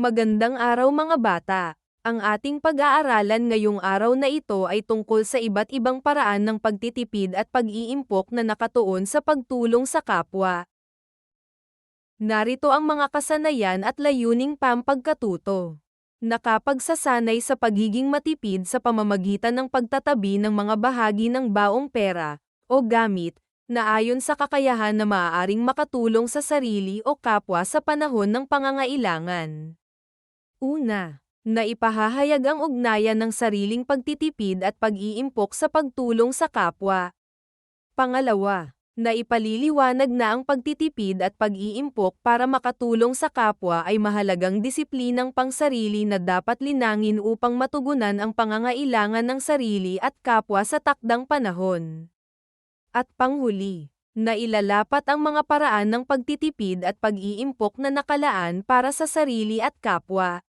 Magandang araw mga bata. Ang ating pag-aaralan ngayong araw na ito ay tungkol sa iba't ibang paraan ng pagtitipid at pag-iimpok na nakatuon sa pagtulong sa kapwa. Narito ang mga kasanayan at layuning pampagkatuto. Nakapagsasanay sa pagiging matipid sa pamamagitan ng pagtatabi ng mga bahagi ng baong pera, o gamit, na ayon sa kakayahan na maaaring makatulong sa sarili o kapwa sa panahon ng pangangailangan. Una, naipahahayag ang ugnayan ng sariling pagtitipid at pag-iimpok sa pagtulong sa kapwa. Pangalawa, naipaliliwanag na ang pagtitipid at pag-iimpok para makatulong sa kapwa ay mahalagang disiplinang pangsarili na dapat linangin upang matugunan ang pangangailangan ng sarili at kapwa sa takdang panahon. At panghuli, nailalapat ang mga paraan ng pagtitipid at pag-iimpok na nakalaan para sa sarili at kapwa.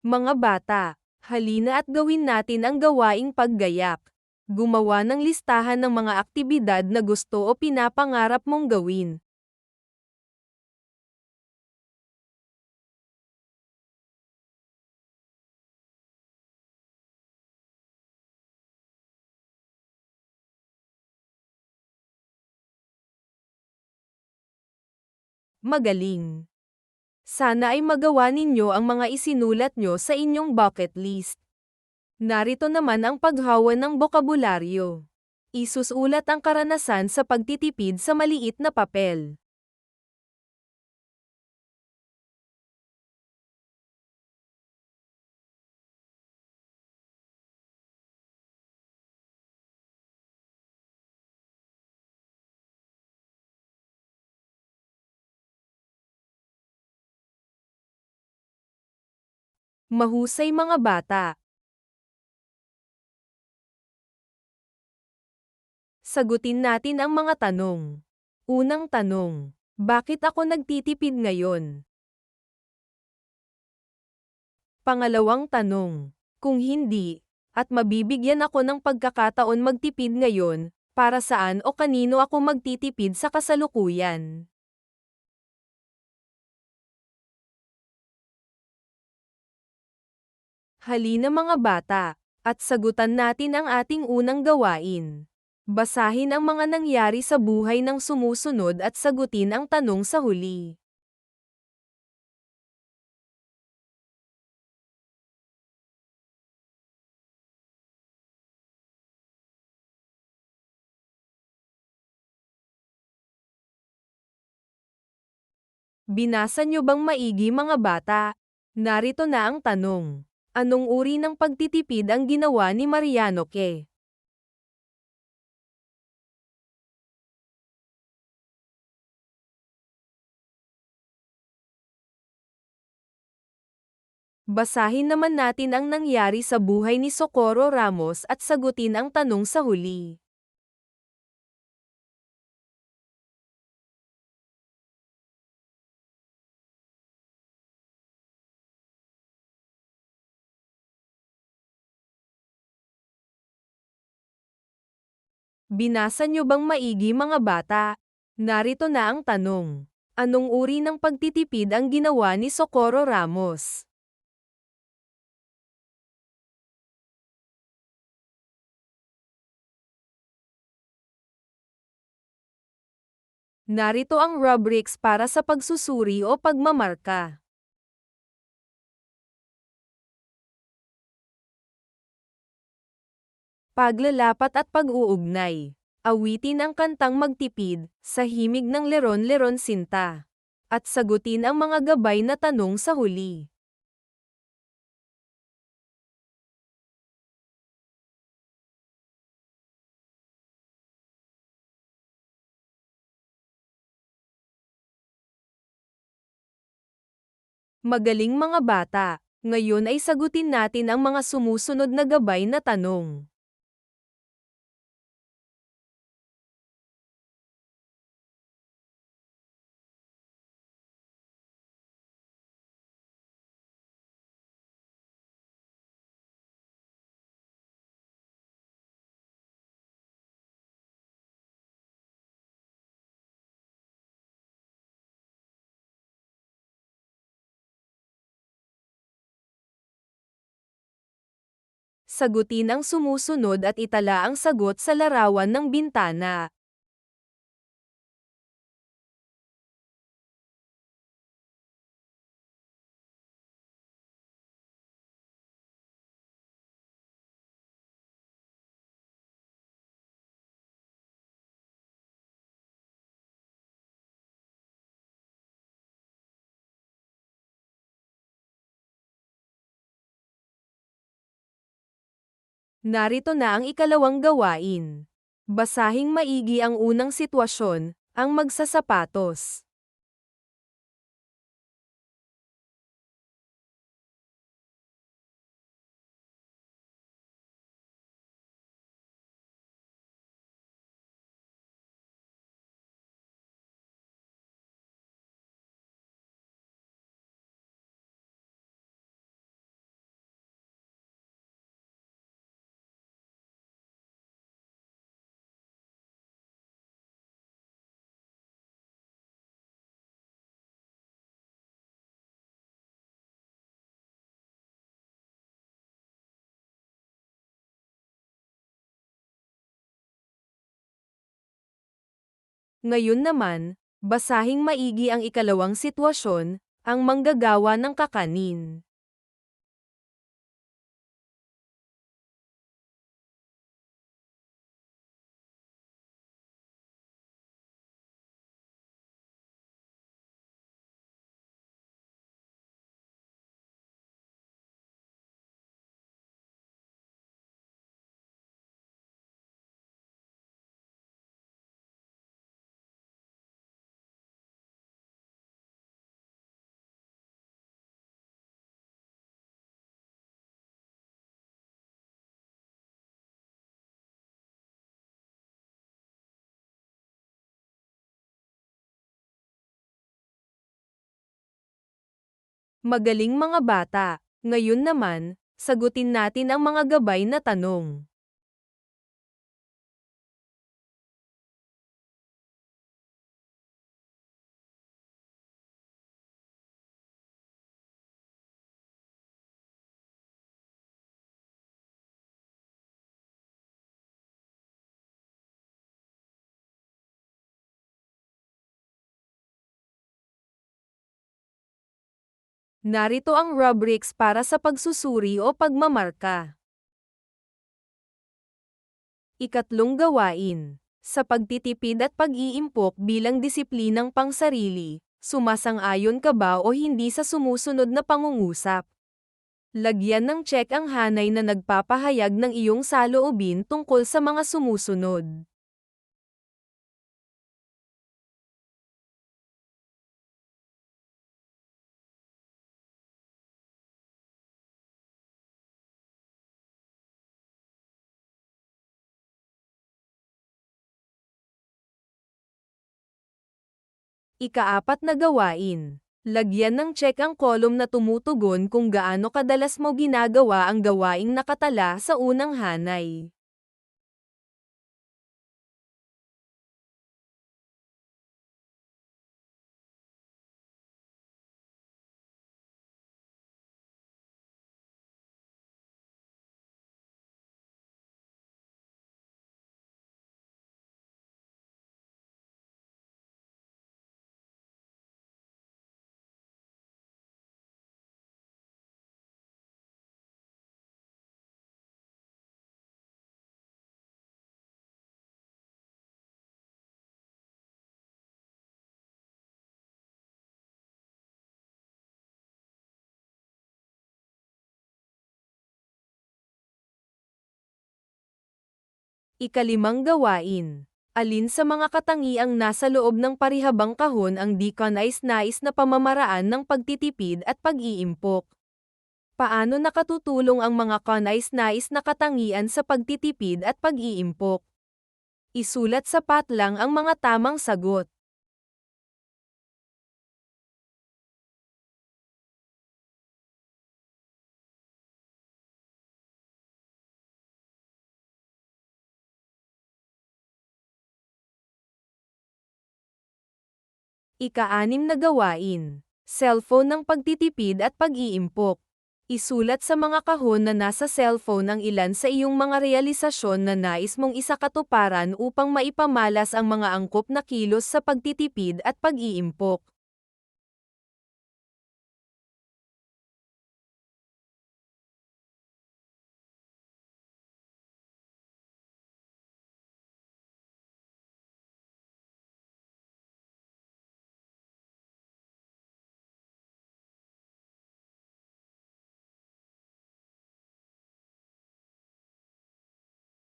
Mga bata, halina at gawin natin ang gawaing paggayak. Gumawa ng listahan ng mga aktibidad na gusto o pinapangarap mong gawin. Magaling! Sana ay magawa ninyo ang mga isinulat nyo sa inyong bucket list. Narito naman ang paghawa ng bokabularyo. Isusulat ang karanasan sa pagtitipid sa maliit na papel. Mahusay mga bata. Sagutin natin ang mga tanong. Unang tanong. Bakit ako nagtitipid ngayon? Pangalawang tanong. Kung hindi, at mabibigyan ako ng pagkakataon magtipid ngayon, para saan o kanino ako magtitipid sa kasalukuyan? Halina mga bata, at sagutan natin ang ating unang gawain. Basahin ang mga nangyari sa buhay ng sumusunod at sagutin ang tanong sa huli. Binasa niyo bang maigi mga bata? Narito na ang tanong. Anong uri ng pagtitipid ang ginawa ni Mariano Ke? Basahin naman natin ang nangyari sa buhay ni Socorro Ramos at sagutin ang tanong sa huli. Binasa niyo bang maigi mga bata? Narito na ang tanong. Anong uri ng pagtitipid ang ginawa ni Socorro Ramos? Narito ang rubrics para sa pagsusuri o pagmamarka. Paglalapat at pag-uugnay. Awitin ang kantang magtipid, sa himig ng leron-leron sinta. At sagutin ang mga gabay na tanong sa huli. Magaling mga bata, ngayon ay sagutin natin ang mga sumusunod na gabay na tanong. Sagutin ang sumusunod at itala ang sagot sa larawan ng bintana. Narito na ang ikalawang gawain. Basahing maigi ang unang sitwasyon, ang magsasapatos. Ngayon naman, basahing maigi ang ikalawang sitwasyon, ang manggagawa ng kakanin. Magaling mga bata. Ngayon naman, sagutin natin ang mga gabay na tanong. Narito ang rubrics para sa pagsusuri o pagmamarka. Ikatlong gawain. Sa pagtitipid at pag-iimpok bilang disiplinang pangsarili, sumasang-ayon ka ba o hindi sa sumusunod na pangungusap? Lagyan ng check ang hanay na nagpapahayag ng iyong saloobin tungkol sa mga sumusunod. Ikaapat na gawain. Lagyan ng check ang kolum na tumutugon kung gaano kadalas mo ginagawa ang gawaing nakatala sa unang hanay. Ikalimang gawain. Alin sa mga katangiang nasa loob ng parihabang kahon ang nais-nais na pamamaraan ng pagtitipid at pag-iimpok? Paano nakatutulong ang mga kanais-nais na katangian sa pagtitipid at pag-iimpok? Isulat sa patlang ang mga tamang sagot. Ika-anim na gawain. Cellphone ng pagtitipid at pag-iimpok. Isulat sa mga kahon na nasa cellphone ang ilan sa iyong mga realisasyon na nais mong isakatuparan upang maipamalas ang mga angkop na kilos sa pagtitipid at pag-iimpok.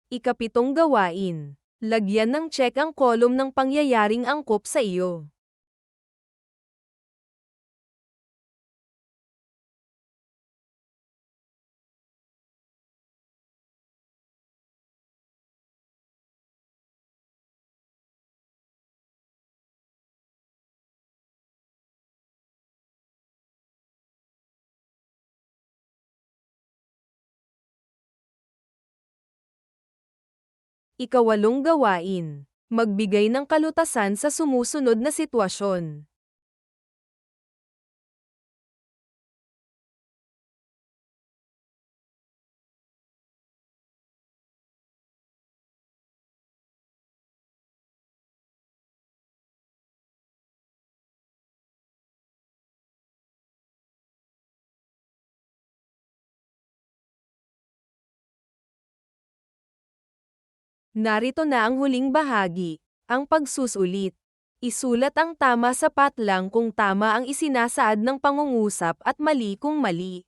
Ikapitong gawain. Lagyan ng check ang kolum ng pangyayaring angkop sa iyo. Ikawalong gawain. Magbigay ng kalutasan sa sumusunod na sitwasyon. Narito na ang huling bahagi, ang pagsusulit. Isulat ang tama sa patlang kung tama ang isinasaad ng pangungusap at mali kung mali.